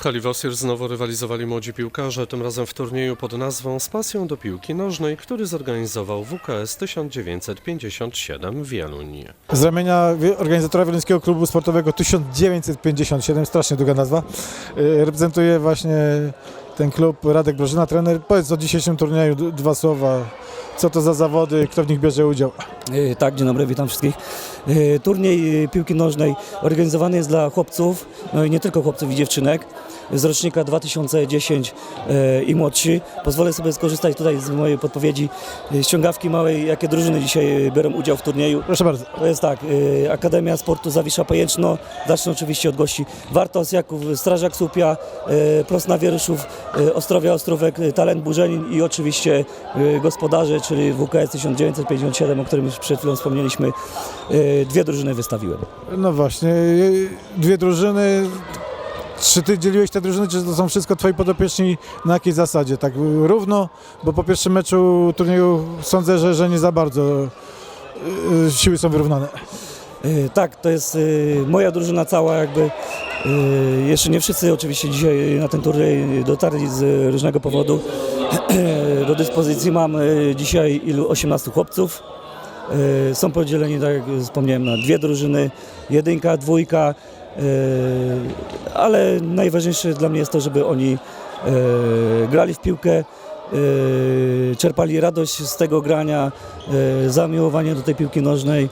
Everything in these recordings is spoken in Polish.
W hali Wosir znowu rywalizowali młodzi piłkarze, tym razem w turnieju pod nazwą Z pasją do piłki nożnej, który zorganizował WKS 1957 w Wieluń. Z ramienia organizatora Wieluńskiego Klubu Sportowego 1957, strasznie długa nazwa, y, reprezentuje właśnie ten klub Radek Brożyna, trener. Powiedz o dzisiejszym turnieju dwa słowa, co to za zawody, kto w nich bierze udział. E, Tak, dzień dobry, witam wszystkich. E, Turniej e, piłki nożnej organizowany jest dla chłopców, no i nie tylko chłopców i dziewczynek, z rocznika 2010 e, i młodsi. Pozwolę sobie skorzystać tutaj z mojej podpowiedzi e, ściągawki małej, jakie drużyny dzisiaj e, biorą udział w turnieju. Proszę bardzo. To jest tak, Akademia Sportu Zawisza Pajęczno, zacznę oczywiście od gości Wartos, Jaków, Strażak Słupia, Prosna Wieruszów, Ostrowia Ostrówek, Talent Burzenin i oczywiście gospodarze, czyli WKS 1957, o którym już przed chwilą wspomnieliśmy, dwie drużyny wystawiłem. No właśnie, dwie drużyny. Czy ty dzieliłeś te drużyny, czy to są wszystko twoi podopieczni na jakiej zasadzie? Tak równo, bo po pierwszym meczu turnieju sądzę, że, że nie za bardzo y, y, siły są wyrównane. E, Tak, to jest moja drużyna cała jakby. Jeszcze nie wszyscy oczywiście dzisiaj na ten turniej dotarli z różnego powodu. Do dyspozycji mam dzisiaj ilu 18 chłopców. Są podzieleni, tak jak wspomniałem, na dwie drużyny, jedynka, dwójka, ale najważniejsze dla mnie jest to, żeby oni e, grali w piłkę, e, czerpali radość z tego grania, e, zamiłowanie do tej piłki nożnej,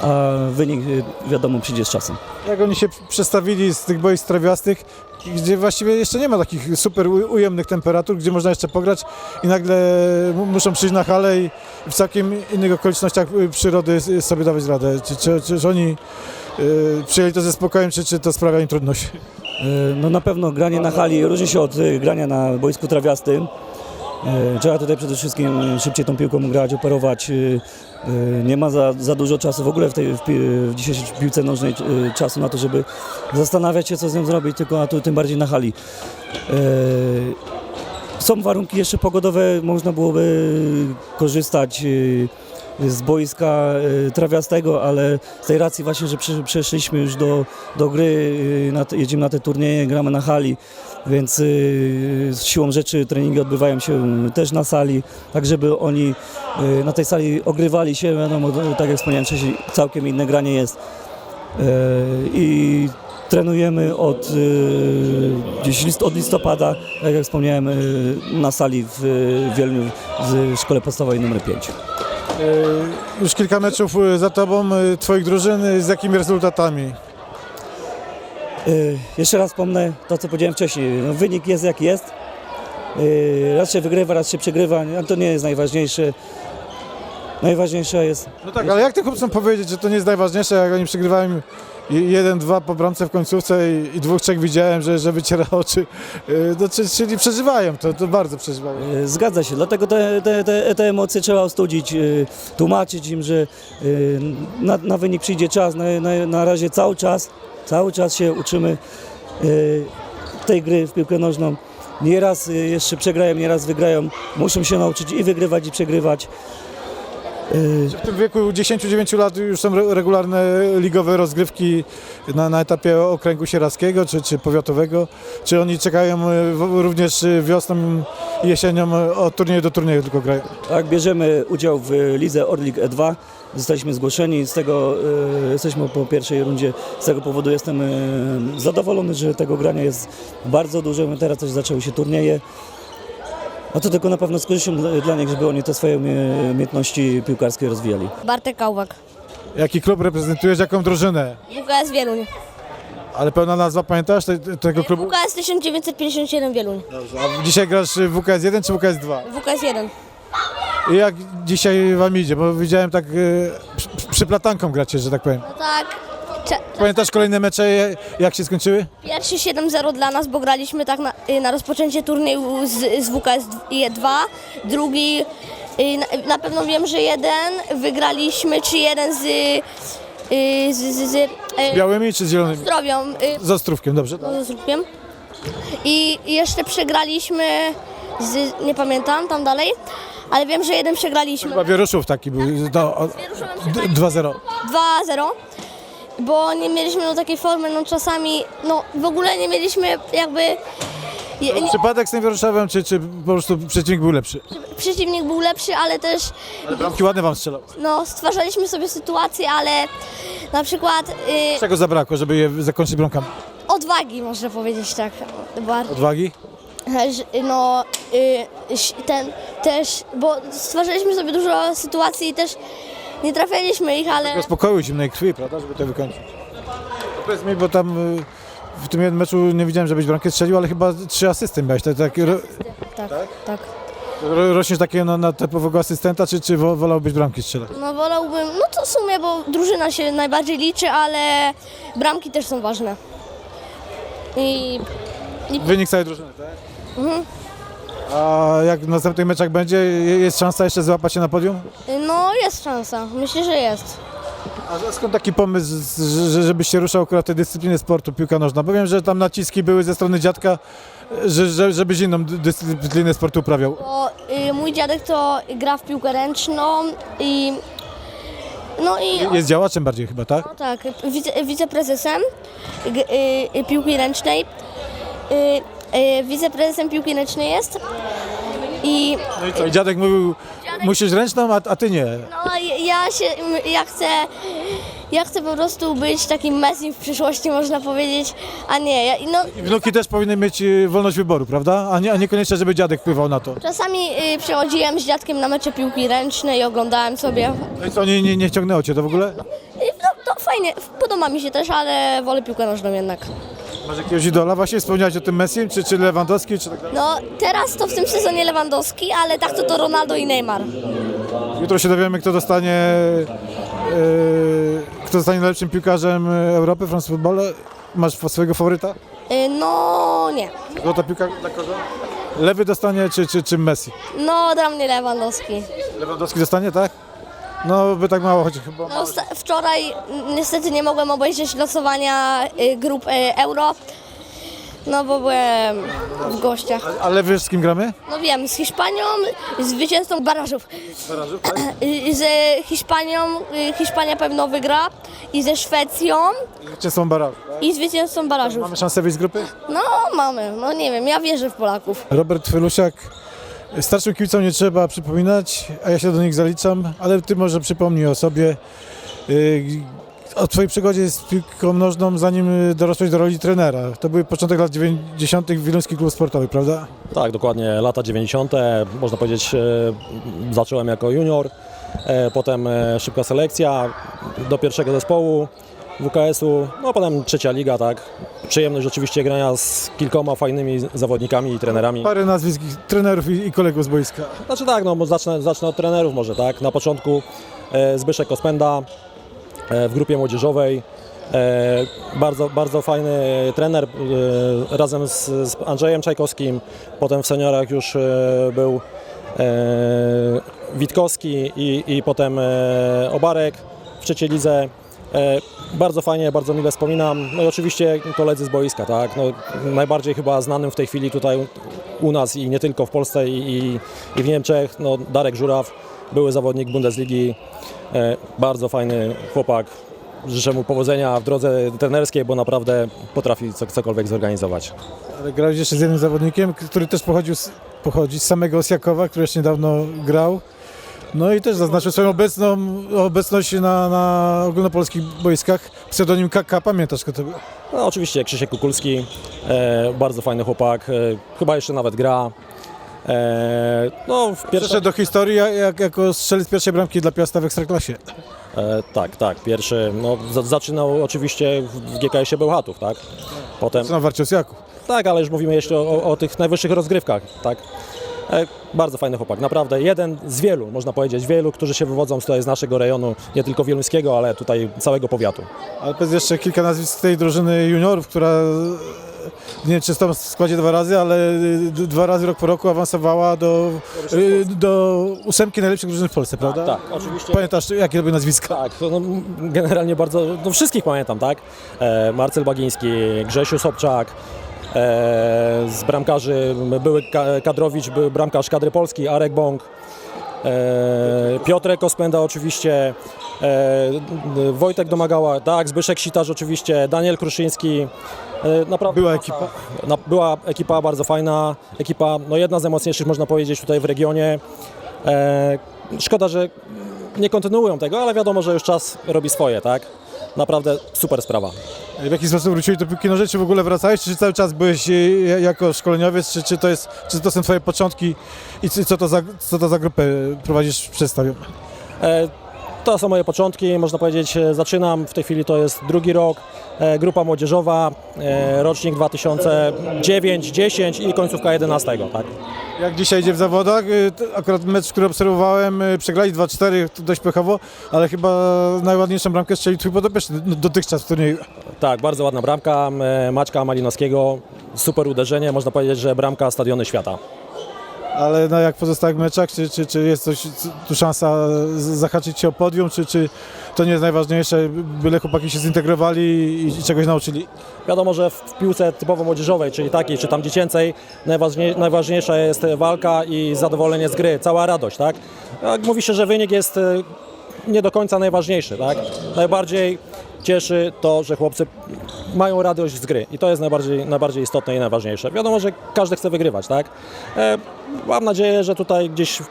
a wynik e, wiadomo przyjdzie z czasem. Jak oni się przestawili z tych boisk trawiastych, gdzie właściwie jeszcze nie ma takich super ujemnych temperatur, gdzie można jeszcze pograć i nagle mu- muszą przyjść na halę i w całkiem innych okolicznościach y, przyrody sobie dawać radę. Czy, czy, czy, oni przyjęli to ze spokojem, czy, czy to sprawia im trudność? E, No na pewno granie na hali różni się od e, grania na boisku trawiastym. Trzeba tutaj przede wszystkim szybciej tą piłką grać, operować. Nie ma za, za dużo czasu w ogóle w, tej, w, pi- w dzisiejszej piłce nożnej czasu na to, żeby zastanawiać się, co z nią zrobić, tylko a tu tym bardziej na hali. Są warunki jeszcze pogodowe, można byłoby korzystać e, z boiska e, trawiastego, ale z tej racji właśnie, że prze- przeszliśmy już do, do gry, e, na jedziemy na te turnieje, gramy na hali, więc z siłą rzeczy treningi odbywają się też na sali, tak żeby oni na tej sali ogrywali się, wiadomo, tak jak wspomniałem wcześniej, całkiem inne granie jest. E, I trenujemy od, e, gdzieś list, od listopada, tak jak wspomniałem, e, na sali w Wielniu w szkole podstawowej nr 5. Y, Już kilka meczów y, za tobą, y, twoich drużyn, y, z jakimi rezultatami? Y, Jeszcze raz wspomnę to, co powiedziałem wcześniej. No, wynik jest jak jest. Y, Raz się wygrywa, raz się przegrywa. To nie jest najważniejsze. Najważniejsze jest. No tak, ale jak ty chłopcom powiedzieć, że to nie jest najważniejsze, jak oni przegrywają jeden, dwa po bramce w końcówce i, i dwóch, trzech widziałem, że, że wyciera oczy, y, no, czy- czyli przeżywają, to, to bardzo przeżywają. y, Zgadza się, dlatego te, te, te, te emocje trzeba ostudzić, y, tłumaczyć im, że na, na wynik przyjdzie czas. Na, na, na razie cały czas, cały czas się uczymy tej gry w piłkę nożną. Nieraz jeszcze przegrają, nieraz wygrają. Muszą się nauczyć i wygrywać, i przegrywać. Y, W tym wieku 10-9 lat już są re- regularne ligowe rozgrywki na, na etapie okręgu sieradzkiego czy, czy powiatowego. Czy oni czekają y, w, również y, wiosną i jesienią y, od turnieju do turnieju tylko grają? Tak, bierzemy udział w lidze Orlik E2. Zostaliśmy zgłoszeni, z tego e, jesteśmy po pierwszej rundzie. Z tego powodu jestem e, zadowolony, że tego grania jest bardzo dużo. Teraz też zaczęły się turnieje. A to tylko na pewno z korzyścią dla, dla nich, żeby oni te swoje umie- umiejętności piłkarskie rozwijali. Bartek Kałwak, Jaki klub reprezentujesz, jaką drużynę? WKS Wieluń. Ale pełna nazwa pamiętasz te, te- tego klubu? WKS 1957 Wieluń. A dzisiaj grasz w WKS 1 czy WKS 2? WKS 1. I jak dzisiaj wam idzie? Bo widziałem tak y, przy, przyplatanką gracie, że tak powiem. No tak, Pamiętasz kolejne mecze, jak się skończyły? pierwszy 7-0 dla nas, bo graliśmy tak na, y, na rozpoczęcie turnieju z, z WKS 2. Drugi, y, na, na pewno wiem, że jeden wygraliśmy, czy jeden z, y, z, z, z y, Białymi czy z zielonymi? Zdrowią, Z Ostrówkiem, dobrze? z Ostrówkiem. I jeszcze przegraliśmy z, nie pamiętam, tam dalej, ale wiem, że jeden przegraliśmy. Chyba Wieruszów taki był, no, o- d- 2-0. 2-0. Bo nie mieliśmy no, takiej formy, no czasami, no w ogóle nie mieliśmy jakby, je, nie, Przypadek z tym Warszawem, czy, czy po prostu przeciwnik był lepszy? przeciwnik był lepszy, ale też Ale bramki ładne wam strzelał. no, stwarzaliśmy sobie sytuację, ale na przykład y, Czego zabrakło, żeby je zakończyć bramkami? odwagi, można powiedzieć tak. Odwagi? no, y, ś- ten też, bo stwarzaliśmy sobie dużo sytuacji i też nie trafialiśmy ich, ale Spokoju, zimnej krwi, prawda, żeby to wykończyć. To Powiedz mi, bo tam y, w tym jednym meczu nie widziałem, żebyś bramkę strzelił, ale chyba trzy asysty miałeś. Tak, tak, ro, tak, tak. ro, rośniesz takiego na, na typowego asystenta, czy, czy wo- wolałbyś bramki strzelać? No wolałbym, no to w sumie, bo drużyna się najbardziej liczy, ale bramki też są ważne. I Wynik całej drużyny, tak? A jak w następnych meczach będzie, je- jest szansa jeszcze złapać się na podium? no jest szansa, myślę, że jest. A skąd taki pomysł, że- że, żebyś się ruszał akurat tej dyscyplinie sportu, piłka nożna? Bo wiem, że tam naciski były ze strony dziadka, że, że, żebyś inną dy- dyscyplinę sportu uprawiał. Bo y, mój dziadek to gra w piłkę ręczną i no i Jest działaczem bardziej chyba, tak? No tak, wice, wiceprezesem y, y, piłki ręcznej. Y, y, wiceprezesem piłki ręcznej jest. I No i co, i dziadek mówił, musisz ręczną, a, a ty nie. no, ja się, ja chcę, ja chcę po prostu być takim Messi w przyszłości, można powiedzieć, a nie, ja, no, I wnuki też powinny mieć y, wolność wyboru, prawda? A, nie, a niekoniecznie, żeby dziadek wpływał na to. czasami y, przychodziłem z dziadkiem na mecze piłki ręcznej i oglądałem sobie. No i co, nie, nie, nie wciągnęło cię to w ogóle? I, no, to fajnie, podoba mi się też, ale wolę piłkę nożną jednak. Masz jakiegoś idola? Właśnie wspomniałeś o tym Messim, czy, czy Lewandowski, czy tak dalej? No, teraz to w tym sezonie Lewandowski, ale tak to to Ronaldo i Neymar. Jutro się dowiemy, kto dostanie, y, kto zostanie najlepszym piłkarzem Europy w France Football. Masz swojego faworyta? Y, No nie. Złota piłka dla kogo? Lewy dostanie, czy, czy, czy Messi? No dla mnie Lewandowski. Lewandowski dostanie, tak? No, by tak mało chodzi chyba. No, sta- wczoraj niestety nie mogłem obejrzeć losowania y, grup y, Euro. No bo byłem w gościach. Ale wiesz, z kim gramy? No wiem, z Hiszpanią, zwycięzcą barażów. Y, Z Hiszpanią, y, Hiszpania pewno wygra. I ze Szwecją Czy są barały? i zwycięzcą barażów. Mamy szansę wyjść z grupy? No mamy, no nie wiem, ja wierzę w Polaków. Robert Felusiak. Starszym kibicom nie trzeba przypominać, a ja się do nich zaliczam, ale ty może przypomnij o sobie. Yy, O twojej przygodzie z piłką nożną, zanim y, dorosłeś do roli trenera. To był początek lat 90. Wiluński Klub Sportowy, prawda? Tak, dokładnie lata 90. Można powiedzieć, e, zacząłem jako junior, potem szybka selekcja do pierwszego zespołu WKS-u, no potem trzecia liga, tak. Przyjemność oczywiście grania z kilkoma fajnymi zawodnikami i trenerami. Parę nazwisk trenerów i, i kolegów z boiska. Znaczy tak, no zacznę, zacznę od trenerów może, tak. Na początku e, Zbyszek Kospenda e, w grupie młodzieżowej. E, bardzo, bardzo fajny trener e, razem z, z Andrzejem Czajkowskim. Potem w seniorach już e, był e, Witkowski i, i potem e, Obarek w trzeciej lidze. E, bardzo fajnie, bardzo mile wspominam. No i oczywiście koledzy z boiska, tak. No, najbardziej chyba znanym w tej chwili tutaj u nas i nie tylko w Polsce i, i, w Niemczech, no Darek Żuraw, były zawodnik Bundesligi, e, bardzo fajny chłopak. Życzę mu powodzenia w drodze trenerskiej, bo naprawdę potrafi co, cokolwiek zorganizować. Ale grałeś jeszcze z jednym zawodnikiem, który też pochodził z, pochodzi z samego Osjakowa, który jeszcze niedawno grał. No i też zaznaczył swoją obecną, obecność na, na ogólnopolskich boiskach. Pseudonim KK, pamiętasz kto to był? No, oczywiście Krzysiek Kukulski, e, bardzo fajny chłopak, e, chyba jeszcze nawet gra. E, no, w Przeszedł do historii jak, jako strzelec pierwszej bramki dla Piasta w Ekstraklasie. e, tak, tak, pierwszy, no, za, zaczynał oczywiście w, w GKS-ie Bełchatów, tak? Potem, Co na Warcie Osjaków. tak, ale już mówimy jeszcze o, o tych najwyższych rozgrywkach, tak? E, bardzo fajny chłopak, naprawdę jeden z wielu, można powiedzieć, wielu, którzy się wywodzą tutaj z naszego rejonu, nie tylko wieluńskiego, ale tutaj całego powiatu. Ale powiedz jeszcze kilka nazwisk tej drużyny juniorów, która nie wiem czy w składzie dwa razy, ale d- dwa razy rok po roku awansowała do, y, do ósemki najlepszych drużyn w Polsce, prawda? Tak, oczywiście. Pamiętasz jakie były nazwiska? Tak, no, generalnie bardzo, no wszystkich pamiętam, tak? E, Marcel Bagiński, Grzesiu Sobczak, z bramkarzy były Ka- Kadrowicz, był bramkarz kadry Polski, Arek Bąk, e, Piotrek Ospenda oczywiście, e, Wojtek Domagała, tak, Zbyszek Sitarz oczywiście, Daniel Kruszyński. E, naprawdę Była ekipa. na, była ekipa bardzo fajna, ekipa no jedna z najmocniejszych można powiedzieć tutaj w regionie. E, szkoda, że nie kontynuują tego, ale wiadomo, że już czas robi swoje, tak? Naprawdę super sprawa. W jaki sposób wróciłeś do piłki nożnej? Czy w ogóle wracałeś? Czy cały czas byłeś e, jako szkoleniowiec? Czy, czy, to, jest, czy to są twoje początki? I co to za, co to za grupę prowadzisz przed stadion? E, To są moje początki, można powiedzieć, e, zaczynam, w tej chwili to jest drugi rok, e, grupa młodzieżowa, e, rocznik 2009, 10 i końcówka 11, tak? Jak dzisiaj idzie w zawodach? To Akurat mecz, który obserwowałem, e, przegrali 2-4, to dość pechowo, ale chyba najładniejszą bramkę strzelił twój podopieczny dotychczas w turnieju. Tak, bardzo ładna bramka Maćka Malinowskiego, super uderzenie, można powiedzieć, że bramka stadiony świata. Ale no, jak w pozostałych meczach, czy, czy, czy jest coś, tu szansa zahaczyć się o podium, czy, czy to nie jest najważniejsze, byle chłopaki się zintegrowali i, i czegoś nauczyli? Wiadomo, że w piłce typowo młodzieżowej, czyli takiej, czy tam dziecięcej, najważniej, najważniejsza jest walka i zadowolenie z gry, cała radość, tak? Jak mówi się, że wynik jest e, nie do końca najważniejszy, tak? Najbardziej cieszy to, że chłopcy mają radość z gry i to jest najbardziej, najbardziej istotne i najważniejsze. Wiadomo, że każdy chce wygrywać, tak? E, mam nadzieję, że tutaj gdzieś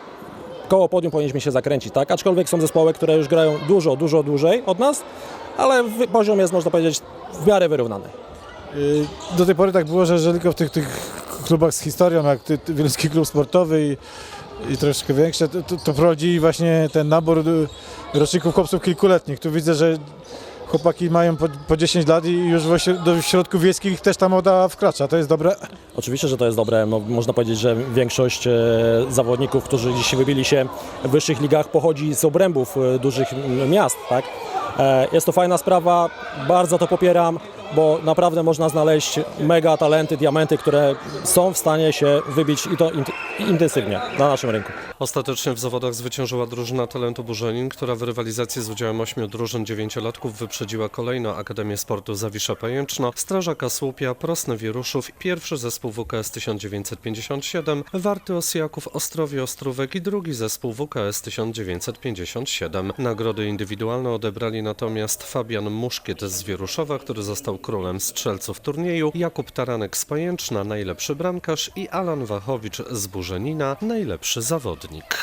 koło podium powinniśmy się zakręcić, tak? Aczkolwiek są zespoły, które już grają dużo, dużo dłużej od nas, ale poziom jest, można powiedzieć, w miarę wyrównany. Y, Do tej pory tak było, że, tylko w tych, tych klubach z historią, jak ty, ty, Klub Sportowy i, i troszkę większe, to, to, to prowadzi właśnie ten nabór y, roczników chłopców kilkuletnich. Tu widzę, że chłopaki mają po, po 10 lat i już do środków wiejskich też ta moda wkracza. To jest dobre. Oczywiście, że to jest dobre. No, można powiedzieć, że większość e, zawodników, którzy dziś wybili się w wyższych ligach, pochodzi z obrębów e, dużych miast. Tak? E, jest to fajna sprawa, bardzo to popieram, bo naprawdę można znaleźć mega talenty, diamenty, które są w stanie się wybić i to int- intensywnie na naszym rynku. Ostatecznie w zawodach zwyciężyła drużyna talentu Burzenin, która w rywalizacji z udziałem ośmiu drużyn dziewięciolatków wyprzedziła kolejno Akademię Sportu Zawisza Pajęczno, Strażaka Słupia, Prosny Wieruszów, pierwszy zespół WKS 1957, Warty Osjaków, Ostrowie Ostrówek i drugi zespół WKS 1957. Nagrody indywidualne odebrali natomiast Fabian Muszkiet z Wieruszowa, który został królem strzelców turnieju, Jakub Taranek z Pajęczna, najlepszy bramkarz i Alan Wachowicz z Burzenina, najlepszy zawodnik.